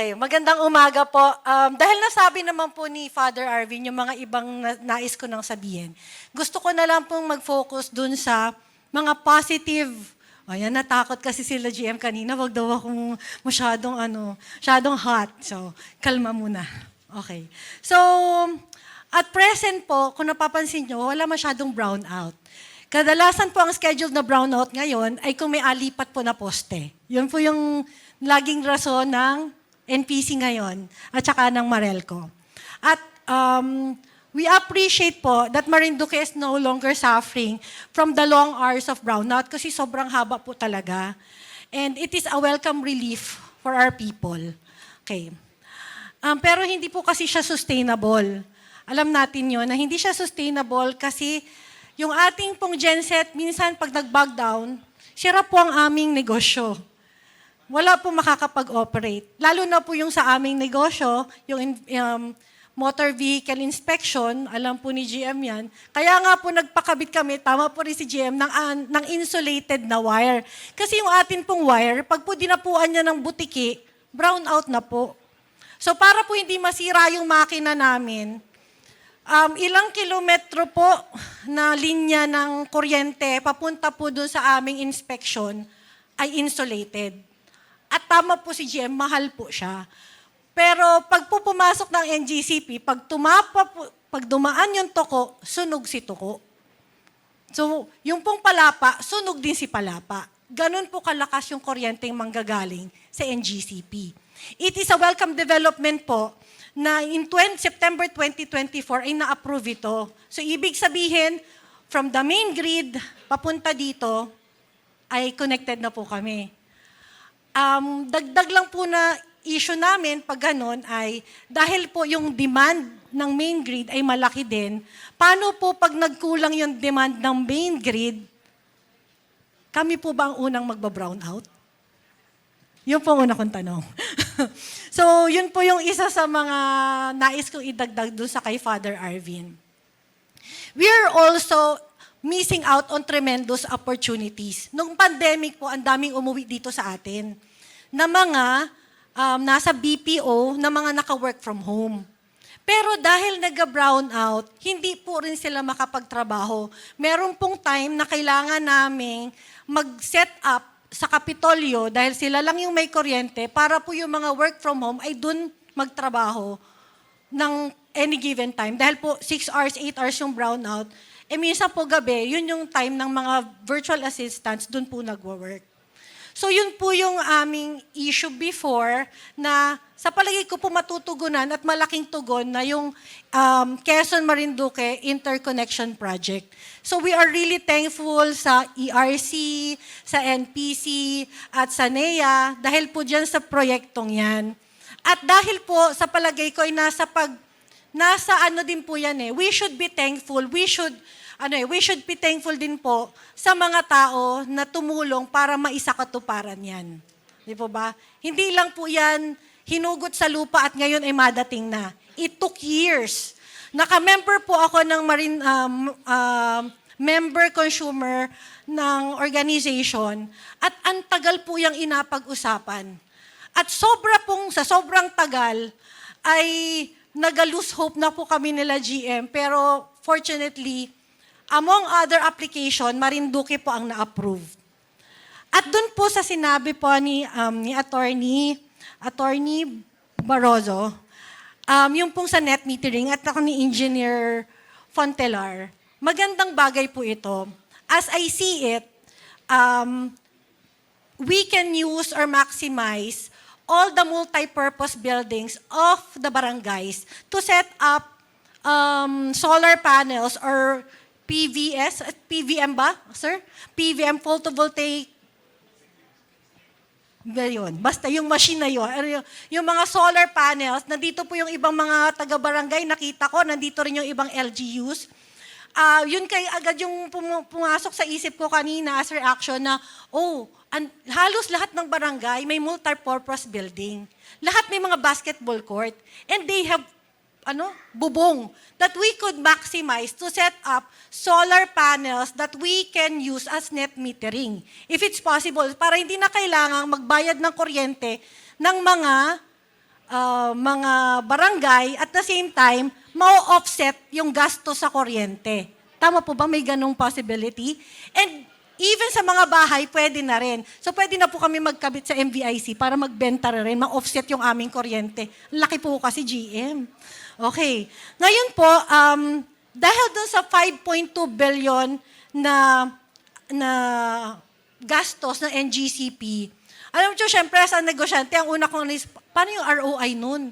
Okay, magandang umaga po. Um, dahil nasabi naman po ni Father Arvin yung mga ibang na- nais ko nang sabihin, gusto ko na lang pong mag-focus dun sa mga positive Ayan, natakot kasi sila GM kanina. Wag daw akong masyadong, ano, masyadong hot. So, kalma muna. Okay. So, at present po, kung napapansin nyo, wala masyadong brownout. Kadalasan po ang scheduled na brownout ngayon ay kung may alipat po na poste. Yun po yung laging rason ng NPC ngayon at saka ng Marelco. At um, we appreciate po that Marinduque is no longer suffering from the long hours of brownout kasi sobrang haba po talaga. And it is a welcome relief for our people. Okay. Um, pero hindi po kasi siya sustainable. Alam natin yon na hindi siya sustainable kasi yung ating pong genset, minsan pag nag-bug down, sira po ang aming negosyo. Wala po makakapag-operate. Lalo na po yung sa aming negosyo, yung um, motor vehicle inspection, alam po ni GM yan. Kaya nga po nagpakabit kami, tama po rin si GM, ng, an- ng insulated na wire. Kasi yung atin pong wire, pag po dinapuan niya ng butiki, brown out na po. So para po hindi masira yung makina namin, um, ilang kilometro po na linya ng kuryente papunta po dun sa aming inspection ay insulated. At tama po si GM, mahal po siya. Pero pag po pumasok ng NGCP, pag tumapa po, pag dumaan yung toko, sunog si toko. So, yung pong palapa, sunog din si palapa. Ganon po kalakas yung kuryenteng manggagaling sa NGCP. It is a welcome development po na in 20, September 2024 ay na-approve ito. So, ibig sabihin, from the main grid papunta dito, ay connected na po kami. Um, dagdag lang po na issue namin pag ganun ay dahil po yung demand ng main grid ay malaki din, paano po pag nagkulang yung demand ng main grid, kami po ba ang unang magba-brown out? Yun po ang una kong tanong. so, yun po yung isa sa mga nais kong idagdag doon sa kay Father Arvin. We are also missing out on tremendous opportunities. Nung pandemic po, ang daming umuwi dito sa atin na mga um, nasa BPO na mga naka-work from home. Pero dahil nag-brown out, hindi po rin sila makapagtrabaho. Meron pong time na kailangan naming mag-set up sa Kapitolyo dahil sila lang yung may kuryente para po yung mga work from home ay dun magtrabaho ng any given time. Dahil po 6 hours, 8 hours yung brownout, eh minsan po gabi, yun yung time ng mga virtual assistants, dun po nagwo-work. So yun po yung aming issue before na sa palagay ko po matutugunan at malaking tugon na yung um, Quezon Marinduque Interconnection Project. So we are really thankful sa ERC, sa NPC, at sa NEA dahil po dyan sa proyektong yan. At dahil po sa palagay ko ay nasa pag nasa ano din po yan eh. We should be thankful. We should ano eh, we should be thankful din po sa mga tao na tumulong para maisakatuparan yan. Di po ba? Hindi lang po yan hinugot sa lupa at ngayon ay madating na. It took years. Naka-member po ako ng Marine, um, um, member consumer ng organization at ang tagal po yung inapag-usapan. At sobra pong, sa sobrang tagal, ay nag-lose hope na po kami nila GM. Pero fortunately, among other application, Marinduque po ang na-approve. At doon po sa sinabi po ni, um, ni attorney, attorney Barroso, um, yung pong sa net metering at ako ni Engineer Fontelar, magandang bagay po ito. As I see it, um, we can use or maximize all the multi-purpose buildings of the barangays to set up um, solar panels or PVS, at PVM ba, sir? PVM photovoltaic yun? Basta yung machine na yun, ano yung, yung mga solar panels, nandito po yung ibang mga taga-barangay, nakita ko, nandito rin yung ibang LGUs. Ah, yun kay agad yung pum- pumasok sa isip ko kanina as reaction na, oh, an- halos lahat ng barangay may multi-purpose building. Lahat may mga basketball court. And they have ano, bubong that we could maximize to set up solar panels that we can use as net metering. If it's possible, para hindi na kailangang magbayad ng kuryente ng mga ah, mga barangay at the same time, mau-offset yung gasto sa kuryente. Tama po ba? May ganong possibility? And even sa mga bahay, pwede na rin. So pwede na po kami magkabit sa MVIC para magbenta rin, ma-offset yung aming kuryente. Laki po kasi GM. Okay. Ngayon po, um, dahil dun sa 5.2 billion na na gastos ng NGCP, alam mo, syempre, sa negosyante, ang una kong paano yung ROI nun?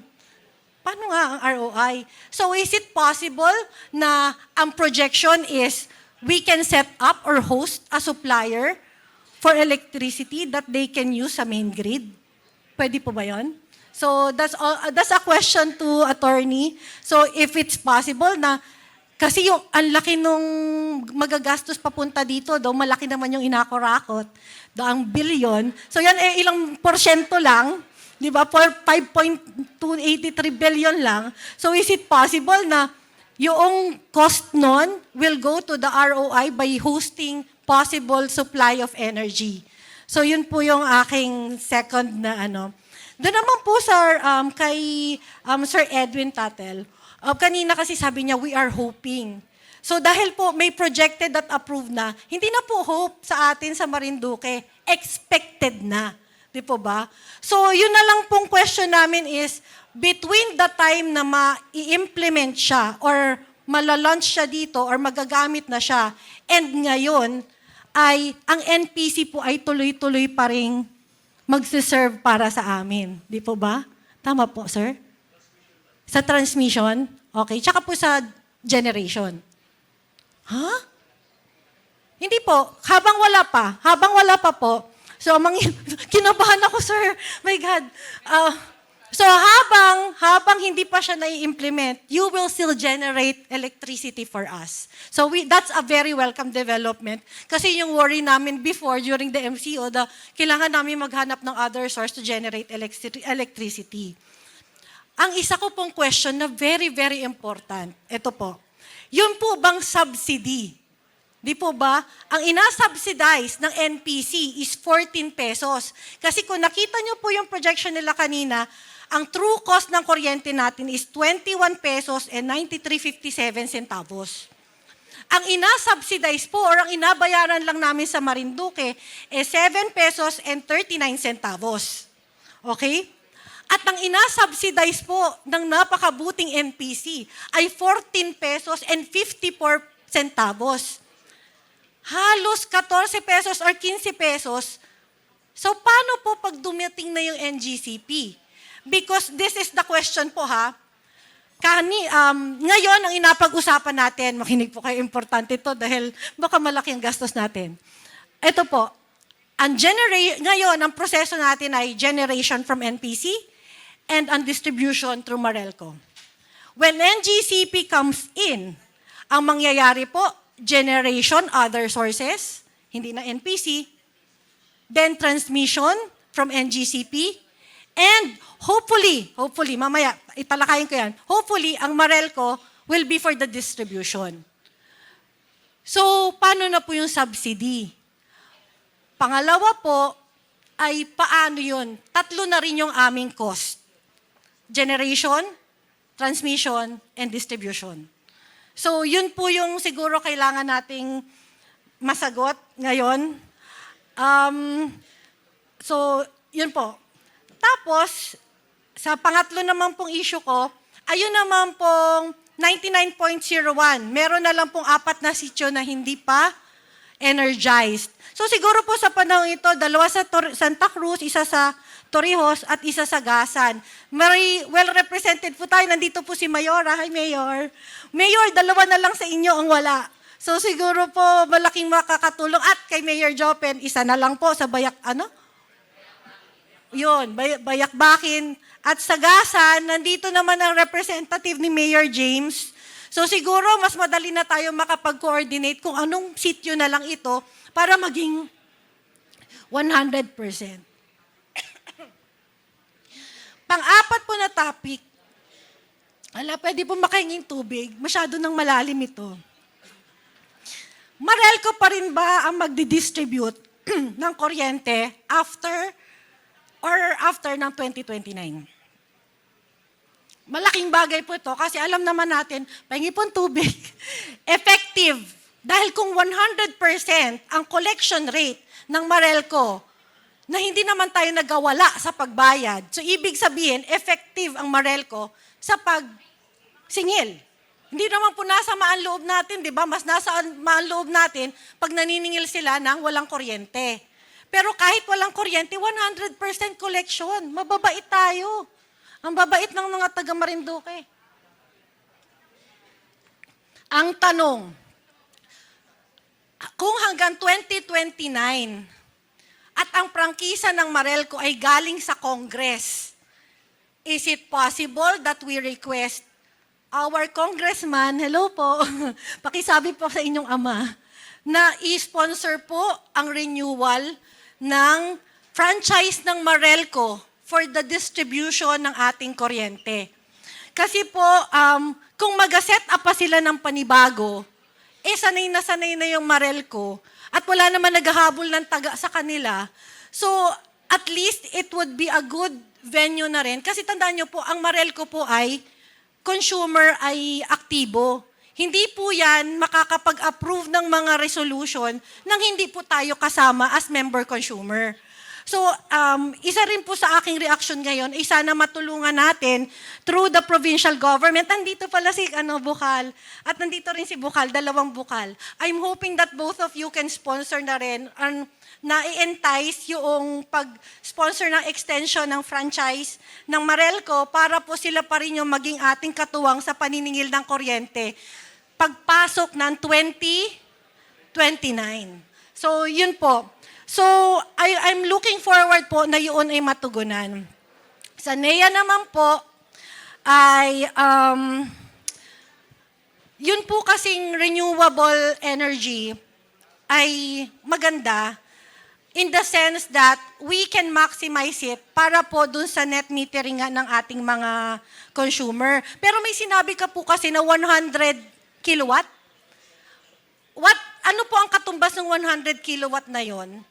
Paano nga ang ROI? So is it possible na ang projection is we can set up or host a supplier for electricity that they can use sa main grid? Pwede po ba yon? So that's all, that's a question to attorney. So if it's possible na kasi yung ang laki nung magagastos papunta dito, daw malaki naman yung inakorakot, daw ang billion. So yan eh, ilang porsyento lang, di ba? For 5.283 billion lang. So is it possible na yung cost nun will go to the ROI by hosting possible supply of energy. So yun po yung aking second na ano. Doon naman po sir, um, kay um, Sir Edwin Tatel, uh, kanina kasi sabi niya, we are hoping. So dahil po may projected at approved na, hindi na po hope sa atin sa Marinduque, expected na. Di po ba? So yun na lang pong question namin is, between the time na ma-implement siya or malalunch siya dito or magagamit na siya, and ngayon, ay ang NPC po ay tuloy-tuloy pa rin magsiserve para sa amin. Di po ba? Tama po, sir? Sa transmission? Okay. Tsaka po sa generation. Ha? Hindi po. Habang wala pa. Habang wala pa po. So, mang, kinabahan ako, sir. My God. Ah, so, habang, habang hindi pa siya nai-implement, you will still generate electricity for us. So, we, that's a very welcome development. Kasi yung worry namin before, during the MCO, the, kailangan namin maghanap ng other source to generate electri- electricity. Ang isa ko pong question na very, very important, ito po. Yun po bang subsidy? Di po ba? Ang inasubsidize ng NPC is 14 pesos. Kasi kung nakita nyo po yung projection nila kanina, ang true cost ng kuryente natin is 21 pesos and 93.57 centavos. Ang inasubsidize po or ang inabayaran lang namin sa Marinduque is 7 pesos and 39 centavos. Okay? At ang inasubsidize po ng napakabuting NPC ay 14 pesos and 54 centavos. Halos 14 pesos or 15 pesos. So paano po pag dumating na yung NGCP? Because this is the question po ha. Kani, um, ngayon, ang inapag-usapan natin, makinig po kayo, importante to dahil baka malaki ang gastos natin. Ito po, ang genera- ngayon, ang proseso natin ay generation from NPC and ang distribution through Marelco. When NGCP comes in, ang mangyayari po, generation, other sources, hindi na NPC, then transmission from NGCP, and hopefully, hopefully, mamaya, italakayin ko yan, hopefully, ang Marelco will be for the distribution. So, paano na po yung subsidy? Pangalawa po, ay paano yun? Tatlo na rin yung aming cost. Generation, transmission, and distribution. So, yun po yung siguro kailangan nating masagot ngayon. Um, so, yun po. Tapos, sa pangatlo naman pong issue ko, ayun naman pong 99.01. Meron na lang pong apat na sityo na hindi pa energized. So siguro po sa panahon ito, dalawa sa Tor- Santa Cruz, isa sa Torrijos at isa sa Gasan. Very well represented po tayo. Nandito po si Mayora. Hi, Mayor. Mayor, dalawa na lang sa inyo ang wala. So siguro po malaking makakatulong. At kay Mayor Jopen, isa na lang po sa Bayak, ano? Yun, bay- Bayakbakin. At sa Gasan, nandito naman ang representative ni Mayor James. So siguro mas madali na tayo makapag-coordinate kung anong sityo na lang ito para maging 100%. Pang-apat po na topic, ala, pwede po makahinging tubig. Masyado nang malalim ito. Marelco pa rin ba ang magdi-distribute ng kuryente after or after ng 2029? Malaking bagay po ito kasi alam naman natin, pahingi pong tubig, effective. Dahil kung 100% ang collection rate ng Marelco na hindi naman tayo nagawala sa pagbayad, so ibig sabihin, effective ang Marelco sa pagsingil. Hindi naman po nasa maan loob natin, di ba? Mas nasa maan loob natin pag naniningil sila ng walang kuryente. Pero kahit walang kuryente, 100% collection. Mababait tayo. Ang babait ng mga taga Marinduque. Ang tanong, kung hanggang 2029 at ang prangkisa ng Marelco ay galing sa Congress, is it possible that we request our congressman, hello po, pakisabi po sa inyong ama, na i-sponsor po ang renewal ng franchise ng Marelco for the distribution ng ating kuryente. Kasi po, um, kung mag-set up pa sila ng panibago, eh sanay na sanay na yung Marelco at wala naman naghahabol ng taga sa kanila. So, at least it would be a good venue na rin. Kasi tandaan nyo po, ang Marelco po ay consumer ay aktibo. Hindi po yan makakapag-approve ng mga resolution nang hindi po tayo kasama as member consumer. So, um, isa rin po sa aking reaction ngayon, ay sana matulungan natin through the provincial government. Nandito pala si ano, Bukal. At nandito rin si Bukal, dalawang Bukal. I'm hoping that both of you can sponsor na rin ang na-entice yung pag-sponsor ng extension ng franchise ng Marelco para po sila pa rin yung maging ating katuwang sa paniningil ng kuryente pagpasok ng 2029. So, yun po. So, I, I'm looking forward po na yun ay matugunan. Sa NEA naman po, ay, um, yun po kasing renewable energy ay maganda in the sense that we can maximize it para po dun sa net metering nga ng ating mga consumer. Pero may sinabi ka po kasi na 100 kilowatt. What, ano po ang katumbas ng 100 kilowatt na yon?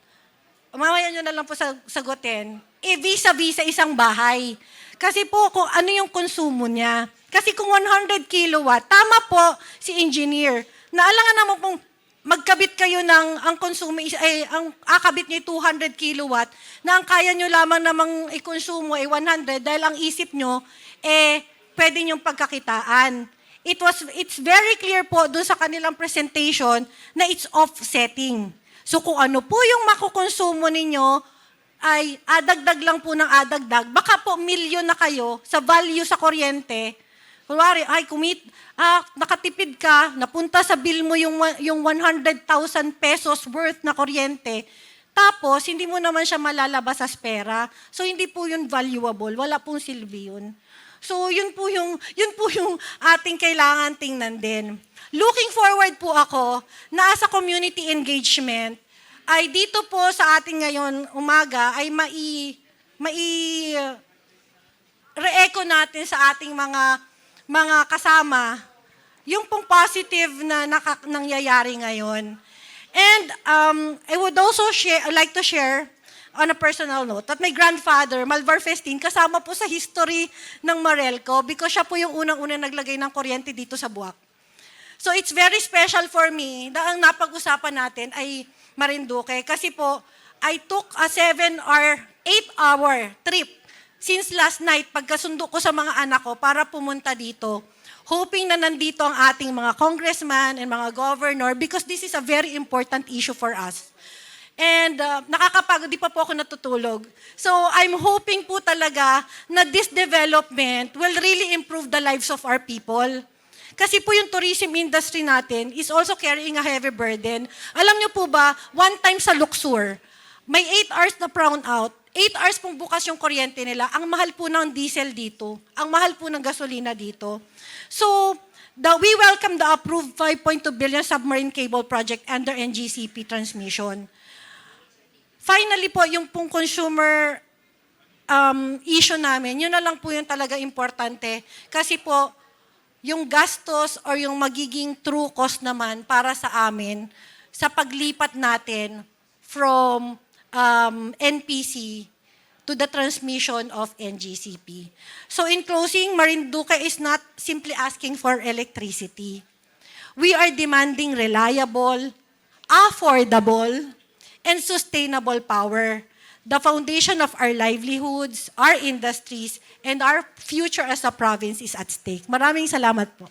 Mamaya nyo na lang po sag- sagutin. E vis-a-vis sa isang bahay. Kasi po kung ano yung konsumo niya. Kasi kung 100 kilowatt, tama po si engineer. Naalangan naman pong magkabit kayo ng ang konsumo ay ang akabit niyo ay 200 kilowatt na ang kaya niyo lamang namang i-konsumo ay 100 dahil ang isip niyo eh pwede niyong pagkakitaan. It was it's very clear po doon sa kanilang presentation na it's offsetting. So kung ano po yung makukonsumo ninyo ay adagdag lang po ng adagdag, baka po milyon na kayo sa value sa kuryente. Kunwari, ay kumit, ah, nakatipid ka, napunta sa bill mo yung, yung 100,000 pesos worth na kuryente, tapos hindi mo naman siya malalabas sa pera. So hindi po yun valuable, wala pong silbi yun. So yun po yung yun po yung ating kailangan tingnan din. Looking forward po ako na sa community engagement ay dito po sa ating ngayon umaga ay mai mai re-echo natin sa ating mga mga kasama yung pong positive na naka, nangyayari ngayon. And um, I would also share, like to share on a personal note that my grandfather, Malvar Festin, kasama po sa history ng Marelco because siya po yung unang-unang naglagay ng kuryente dito sa Buwak. So it's very special for me na ang napag-usapan natin ay Marinduque kasi po I took a 7 or 8 hour trip since last night pagkasundo ko sa mga anak ko para pumunta dito hoping na nandito ang ating mga congressman and mga governor because this is a very important issue for us. And uh, nakakapagod, di pa po ako natutulog. So I'm hoping po talaga na this development will really improve the lives of our people. Kasi po yung tourism industry natin is also carrying a heavy burden. Alam niyo po ba, one time sa Luxor, may 8 hours na brown out, 8 hours pong bukas yung kuryente nila, ang mahal po ng diesel dito, ang mahal po ng gasolina dito. So, the, we welcome the approved 5.2 billion submarine cable project under NGCP transmission. Finally po, yung pong consumer um, issue namin, yun na lang po yung talaga importante. Kasi po, yung gastos or yung magiging true cost naman para sa amin sa paglipat natin from um, NPC to the transmission of NGCP. So in closing, Marinduque is not simply asking for electricity. We are demanding reliable, affordable, and sustainable power. The foundation of our livelihoods, our industries, and our future as a province is at stake. Maraming salamat po.